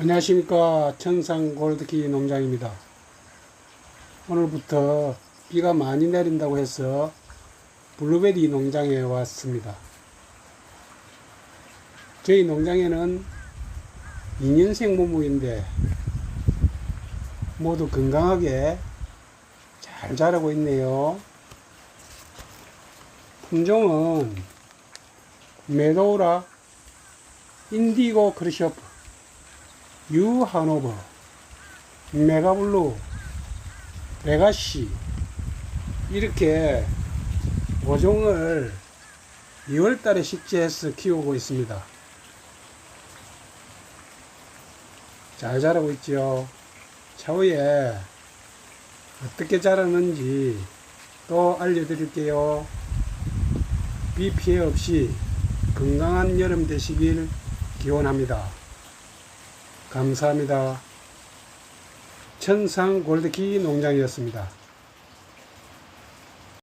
안녕하십니까. 천상 골드키 농장입니다. 오늘부터 비가 많이 내린다고 해서 블루베리 농장에 왔습니다. 저희 농장에는 2년생 모무인데 모두 건강하게 잘 자라고 있네요. 품종은 메도우라 인디고 크르셔프 유 하노버, 메가블루, 레가시 이렇게 5종을 2월달에 식재해서 키우고 있습니다. 잘 자라고 있죠. 차후에 어떻게 자라는지 또 알려드릴게요. 비 피해 없이 건강한 여름 되시길 기원합니다. 감사합니다. 천상 골드키 농장이었습니다.